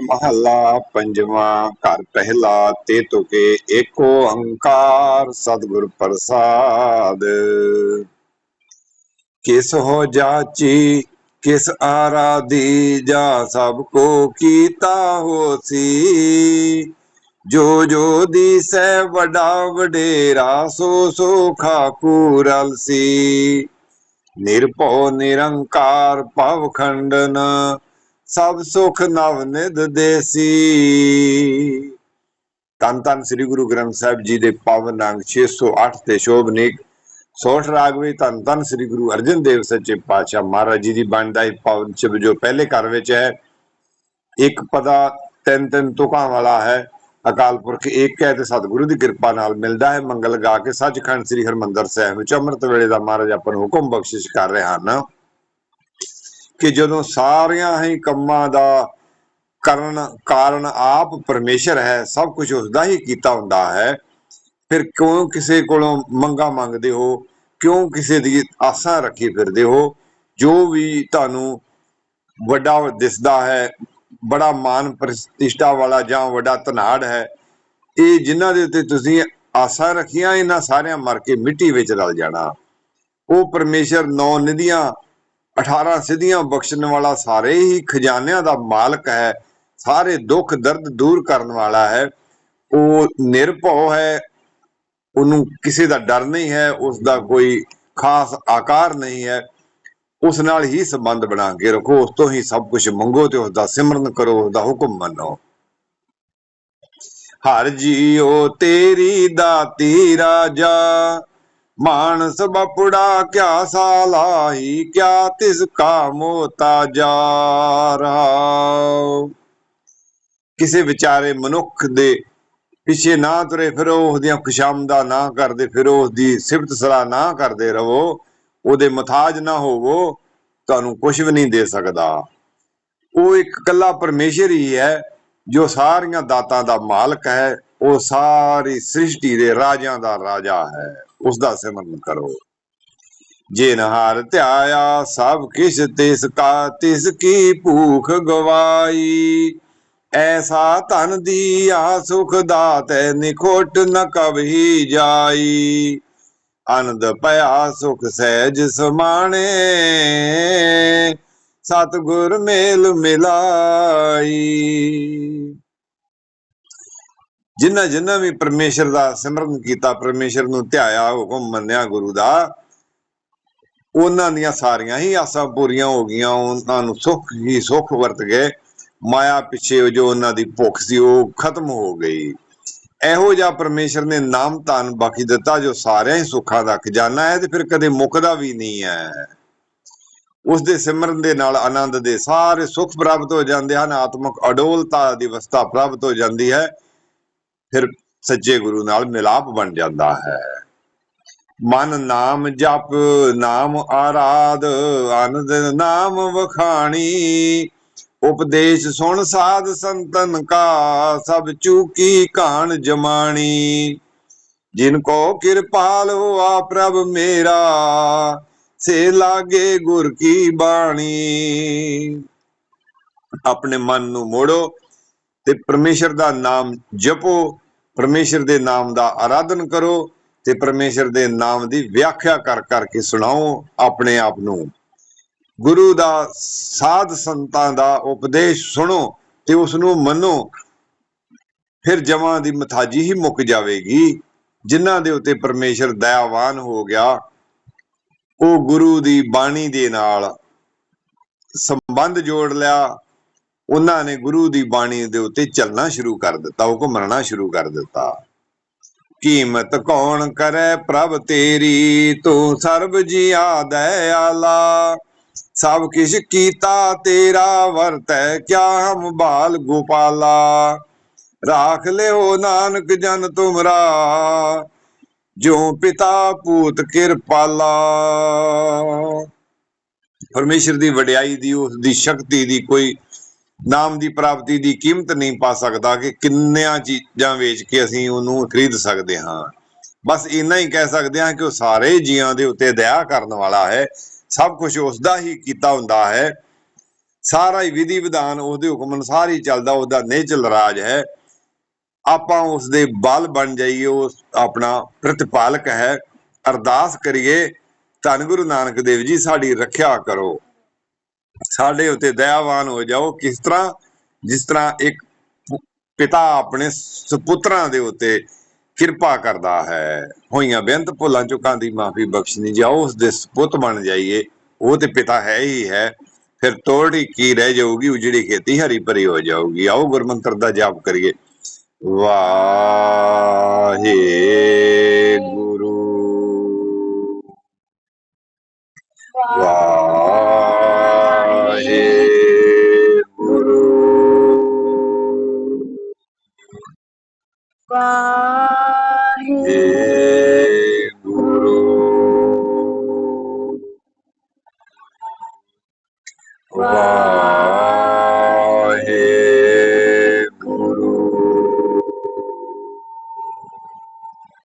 ਮਹੱਲਾ ਪੰਜਵਾਂ ਘਰ ਪਹਿਲਾ ਤੇ ਤੁਕੇ ਏਕੋ ਓੰਕਾਰ ਸਤਿਗੁਰ ਪ੍ਰਸਾਦ। ਕਿਸ ਹੋ ਜਾਚੀ, ਕਿਸ ਆਰਾਧੀ, ਜਾ ਸਭ ਕੋ ਕੀਤਾ ਹੋਸੀ? ਜੋ ਜੋ ਦੀਸੈ ਵਡਾ ਵਡੇਰਾ, ਸੋ ਸੋ ਖਾਕੂਰਲ ਸੀ ਨਿਰਭਉ ਨਿਰੰਕਾਰ ਭਵ ਖੰਡਨ ਸਭ ਸੁਖ ਨਵ ਨਿਧ ਦੇਸੀ। ਤਨ ਤਨ ਸ੍ਰੀ ਗੁਰੂ ਗ੍ਰੰਥ ਸਾਹਿਬ ਜੀ ਦੇ ਪਾਵਨ ਅੰਗ 608 ਤੇ ਸ਼ੋਭਨੀਕ ਸੋਠ ਰਾਗ ਵਿੱਚ ਧੰਨ ਸ੍ਰੀ ਗੁਰੂ ਅਰਜਨ ਦੇਵ ਸੱਚੇ ਪਾਤਸ਼ਾਹ ਮਹਾਰਾਜ ਜੀ ਦੀ ਬਾਣੀ ਦਾ ਇਹ ਪਾਵਨ ਸ਼ਬਦ ਜੋ ਪਹਿਲੇ ਘਰ ਵਿੱਚ ਹੈ। ਇੱਕ ਪਦਾ ਤਿੰਨ ਤਿੰਨ ਤੁਕਾਂ ਵਾਲਾ ਹੈ। ਅਕਾਲ ਪੁਰਖ ਇੱਕ ਹੈ ਤੇ ਸਤਿਗੁਰੂ ਦੀ ਕਿਰਪਾ ਨਾਲ ਮਿਲਦਾ ਹੈ। ਮੰਗਲ ਗਾ ਕੇ ਸੱਚਖੰਡ ਸ੍ਰੀ ਹਰਮੰਦਰ ਸਾਹਿਬ ਵਿੱਚ ਅੰਮ੍ਰਿਤ ਵੇਲੇ ਦਾ ਮਹਾਰਾਜ ਆਪਾਂ ਨੂੰ ਹੁਕਮ ਬਖਸ਼ਿਸ਼ ਕਰ ਰਹੇ ਹਨ। ਕਿ ਜਦੋਂ ਸਾਰਿਆਂ ਹੀ ਕੰਮਾਂ ਦਾ ਕਰਨ, ਕਾਰਨ ਆਪ ਪਰਮੇਸ਼ਰ ਹੈ, ਸਭ ਕੁਝ ਉਸ ਦਾ ਹੀ ਕੀਤਾ ਹੁੰਦਾ ਹੈ, ਫਿਰ ਕਿਉਂ ਕਿਸੇ ਕੋਲੋਂ ਮੰਗਾ ਮੰਗਦੇ ਹੋ? ਕਿਉਂ ਕਿਸੇ ਦੀ ਆਸਾਂ ਰੱਖੀ ਫਿਰਦੇ ਹੋ? ਜੋ ਵੀ ਤੁਹਾਨੂੰ ਵੱਡਾ ਦਿਸਦਾ ਹੈ, ਬੜਾ ਮਾਨ ਪ੍ਰਤਿਸ਼ਠਾ ਵਾਲਾ ਜਾਂ ਵੱਡਾ ਧਨਾੜ ਹੈ, ਇਹ ਜਿਨ੍ਹਾਂ ਦੇ ਉੱਤੇ ਤੁਸੀਂ ਆਸਾਂ ਰੱਖੀਆਂ, ਇਹਨਾਂ ਸਾਰਿਆਂ ਮਰ ਕੇ ਮਿੱਟੀ ਵਿੱਚ ਰਲ ਜਾਣਾ। ਉਹ ਪਰਮੇਸ਼ਰ ਨੌ ਨਿਧੀਆਂ 18 ਸਿੱਧੀਆਂ ਬਖਸ਼ਣ ਵਾਲਾ ਸਾਰੇ ਹੀ ਖਜ਼ਾਨਿਆਂ ਦਾ ਮਾਲਕ ਹੈ, ਸਾਰੇ ਦੁੱਖ ਦਰਦ ਦੂਰ ਕਰਨ ਵਾਲਾ ਹੈ। ਉਹ ਨਿਰਭਉ ਹੈ, ਉਹਨੂੰ ਕਿਸੇ ਦਾ ਡਰ ਨਹੀਂ ਹੈ ਉਸ ਦਾ ਕੋਈ ਖਾਸ ਆਕਾਰ ਨਹੀਂ ਹੈ। ਉਸ ਨਾਲ ਹੀ ਸੰਬੰਧ ਬਣਾ ਕੇ ਰੱਖੋ, ਉਸ ਤੋਂ ਹੀ ਸਭ ਕੁਝ ਮੰਗੋ ਤੇ ਉਸ ਦਾ ਸਿਮਰਨ ਕਰੋ ਉਸ ਦਾ ਹੁਕਮ ਮੰਨੋ। ਹਰ ਜੀਓ ਤੇਰੀ ਦਾਤੀ ਰਾਜਾ ਮਾਨਸ ਬਪੜਾ ਕਿਆ ਸਾਲਾਹੀ, ਕਿਆ ਤਿਸ ਕਾ ਮੋਤਾ ਜਾ ਕਿਸੇ ਵਿਚਾਰੇ ਮਨੁੱਖ ਦੇ ਪਿੱਛੇ ਨਾ ਤੁਰੇ, ਫਿਰੋ ਉਹਦੀਆਂ ਖੁਸ਼ਾਮਦਾ ਨਾ ਕਰਦੇ, ਫਿਰੋ ਉਹਦੀ ਸਿਫਤ ਸਲਾਹ ਨਾ ਕਰਦੇ ਰਹੋ, ਉਹਦੇ ਮਥਾਜ ਨਾ ਹੋਵੋ, ਤੁਹਾਨੂੰ ਕੁਝ ਵੀ ਨਹੀਂ ਦੇ ਸਕਦਾ। ਉਹ ਇੱਕ ਕੱਲਾ ਪਰਮੇਸ਼ਰ ਹੀ ਹੈ, ਜੋ ਸਾਰੀਆਂ ਦਾਤਾਂ ਦਾ ਮਾਲਕ ਹੈ, ਉਹ ਸਾਰੀ ਸ੍ਰਿਸ਼ਟੀ ਦੇ ਰਾਜਿਆਂ ਦਾ ਰਾਜਾ ਹੈ। ਉਸ ਦਾ ਸਿਮਰਨ ਕਰੋ। ਜੇ ਨਹਾਰ ਧਿਆਇਆ, ਸਭ ਕਿਛ ਤਿਸ ਕਾ, ਤਿਸ ਕੀ ਭੂਖ ਗਵਾਈ। ਐਸਾ ਧਨ ਦੀਆ, ਸੁਖ ਦਾਤੈ ਨਿਖੋਟ ਨ ਕਬਹੀ ਜਾਈ। ਆਨੰਦ ਭਇਆ, ਸੁਖ ਸਹਿਜ ਸਮਾਣੇ। ਸਤਗੁਰ ਮੇਲ ਮਿਲਾਈ। ਜਿਨ੍ਹਾਂ ਜਿਨ੍ਹਾਂ ਵੀ ਪਰਮੇਸ਼ਰ ਦਾ ਸਿਮਰਨ ਕੀਤਾ, ਪਰਮੇਸ਼ਰ ਨੂੰ ਧਿਆਇਆ, ਹੁਕਮ ਮੰਨਿਆ ਗੁਰੂ ਦਾ, ਉਹਨਾਂ ਦੀਆਂ ਸਾਰੀਆਂ ਹੀ ਆਸਾਂ ਪੂਰੀਆਂ ਹੋ ਗਈਆਂ, ਉਹਨਾਂ ਨੂੰ ਸੁੱਖ ਹੀ ਸੁੱਖ ਵਰਤ ਗਏ। ਮਾਇਆ ਪਿੱਛੇ ਜੋ ਉਹਨਾਂ ਦੀ ਭੁੱਖ ਸੀ, ਉਹ ਖਤਮ ਹੋ ਗਈ। ਇਹੋ ਜਿਹਾ ਪਰਮੇਸ਼ਰ ਨੇ ਨਾਮ ਧਨ ਬਾਕੀ ਦਿੱਤਾ, ਜੋ ਸਾਰਿਆਂ ਹੀ ਸੁੱਖਾਂ ਦਾ ਖਜ਼ਾਨਾ ਹੈ, ਤੇ ਫਿਰ ਕਦੇ ਮੁੱਕਦਾ ਵੀ ਨਹੀਂ ਹੈ। ਉਸ ਦੇ ਸਿਮਰਨ ਦੇ ਨਾਲ ਆਨੰਦ ਦੇ ਸਾਰੇ ਸੁੱਖ ਪ੍ਰਾਪਤ ਹੋ ਜਾਂਦੇ ਹਨ। ਆਤਮਿਕ ਅਡੋਲਤਾ ਦੀ ਅਵਸਥਾ ਪ੍ਰਾਪਤ ਹੋ ਜਾਂਦੀ ਹੈ। ਫਿਰ ਸੱਚੇ ਗੁਰੂ ਨਾਲ ਮਿਲਾਪ ਬਣ ਜਾਂਦਾ ਹੈ। ਮਨ ਨਾਮ ਜਪ, ਨਾਮ ਆਰਾਧ, ਆਨੰਦ ਨਾਮ ਵਖਾਣੀ, ਉਪਦੇਸ਼ ਸੁਣ ਸਾਧ ਸੰਤਨ ਕਾ, ਸਭ ਚੂਕੀ ਕਾਣ ਜਮਾਣੀ। ਜਿਨ ਕੋ ਕਿਰਪਾਲ ਹੋਆ ਪ੍ਰਭ ਮੇਰਾ, ਸੇ ਲਾਗੇ ਗੁਰ ਕੀ ਬਾਣੀ। ਆਪਣੇ ਮਨ ਨੂੰ ਮੋੜੋ ਤੇ ਪਰਮੇਸ਼ਰ ਦਾ ਨਾਮ ਜਪੋ, ਪਰਮੇਸ਼ਰ ਦੇ ਨਾਮ ਦਾ ਆਰਾਧਨ ਕਰੋ ਤੇ ਪਰਮੇਸ਼ਰ ਦੇ ਨਾਮ ਦੀ ਵਿਆਖਿਆ ਕਰ ਕਰਕੇ ਸੁਣਾਓ ਆਪਣੇ ਆਪ ਨੂੰ। ਗੁਰੂ ਦਾ ਸਾਧ ਸੰਤਾਂ ਦਾ ਉਪਦੇਸ਼ ਸੁਣੋ ਤੇ ਉਸ ਨੂੰ ਮੰਨੋ, ਫਿਰ ਜਮਾਂ ਦੀ ਮਥਾਜੀ ਹੀ ਮੁੱਕ ਜਾਵੇਗੀ, ਜਿਨ੍ਹਾਂ ਦੇ ਉੱਤੇ ਪਰਮੇਸ਼ਰ ਦਇਆਵਾਨ ਹੋ ਗਿਆ, ਉਹ ਗੁਰੂ ਦੀ ਬਾਣੀ ਦੇ ਨਾਲ ਸੰਬੰਧ ਜੋੜ ਲਿਆ ਉਹਨਾਂ ਨੇ ਗੁਰੂ ਦੀ ਬਾਣੀ ਦੇ ਉੱਤੇ ਚੱਲਣਾ ਸ਼ੁਰੂ ਕਰ ਦਿੱਤਾ ਉਹ ਹੁਕਮਰਨਾ ਸ਼ੁਰੂ ਕਰ ਦਿੱਤਾ। ਕੀਮਤ ਕੌਣ ਕਰੇ ਪ੍ਰਭ ਤੇਰੀ, ਤੂੰ ਸਰਬ ਜੀਆ ਦਇਆਲਾ ਸਭ ਕਿਛ ਕੀਤਾ ਤੇਰਾ, ਵਰਤੈ ਕਿਆ ਹਮ ਬਾਲ ਗੋਪਾਲਾ। ਰਾਖ ਲਿਓ ਨਾਨਕ ਜਨ ਤੁਮਰਾ, ਜੋ ਪਿਤਾ ਪੂਤ ਕਿਰਪਾਲਾ। ਪਰਮੇਸ਼ਰ ਦੀ ਵਡਿਆਈ ਦੀ, ਉਸ ਦੀ ਸ਼ਕਤੀ ਦੀ ਕੋਈ ਨਾਮ ਦੀ ਪ੍ਰਾਪਤੀ ਦੀ ਕੀਮਤ ਨਹੀਂ ਪਾ ਸਕਦਾ ਕਿ ਕਿੰਨਿਆਂ ਚੀਜ਼ਾਂ ਵੇਚ ਕੇ ਅਸੀਂ ਉਹਨੂੰ ਖਰੀਦ ਸਕਦੇ ਹਾਂ। ਬਸ ਇੰਨਾ ਹੀ ਕਹਿ ਸਕਦੇ ਹਾਂ ਕਿ ਉਹ ਸਾਰੇ ਜੀਆਂ ਦੇ ਉੱਤੇ ਦਇਆ ਕਰਨ ਵਾਲਾ ਹੈ। ਸਭ ਕੁਝ ਉਸ ਦਾ ਹੀ ਕੀਤਾ ਹੁੰਦਾ ਹੈ। ਸਾਰਾ ਹੀ ਵਿਧੀ ਵਿਧਾਨ ਉਹਦੇ ਹੁਕਮ ਅਨੁਸਾਰ ਹੀ ਚੱਲਦਾ, ਉਹਦਾ ਨੇਚਲ ਰਾਜ ਹੈ। ਆਪਾਂ ਉਸ ਦੇ ਬਲ ਬਣ ਜਾਈਏ ਉਹ ਆਪਣਾ ਪ੍ਰਤਿਪਾਲਕ ਹੈ। ਅਰਦਾਸ ਕਰੀਏ, ਧੰਨ ਗੁਰੂ ਨਾਨਕ ਦੇਵ ਜੀ, ਸਾਡੀ ਰੱਖਿਆ ਕਰੋ। ਸਾਡੇ ਉੱਤੇ ਦਇਆਵਾਨ ਹੋ ਜਾਓ ਕਿਸ ਤਰ੍ਹਾਂ ਜਿਸ ਤਰ੍ਹਾਂ ਇੱਕ ਪਿਤਾ ਆਪਣੇ ਸੁਪੁੱਤਰਾਂ ਦੇ ਉੱਤੇ ਕਿਰਪਾ ਕਰਦਾ ਹੈ। ਹੋਈਆਂ ਬੇਅੰਤ ਭੁੱਲਾਂ ਚੁੱਕਾਂ ਦੀ ਮਾਫੀ ਬਖਸ਼ਣੀ ਜਾਓ ਉਸ ਦੇ ਸੁਪੁੱਤ ਬਣ ਜਾਈਏ ਉਹ ਤੇ ਪਿਤਾ ਹੈ ਹੀ ਹੈ। ਫਿਰ ਤੋੜੀ ਕੀ ਰਹਿ ਜਾਊਗੀ ਉਜੜੀ ਖੇਤੀ ਹਰੀ ਭਰੀ ਹੋ ਜਾਊਗੀ। ਆਓ ਗੁਰਮੰਤਰ ਦਾ ਜਾਪ ਕਰੀਏ। ਵਾਹਿਗੁਰੂ। ਵਾਹਿਗੁਰੂ। 哇。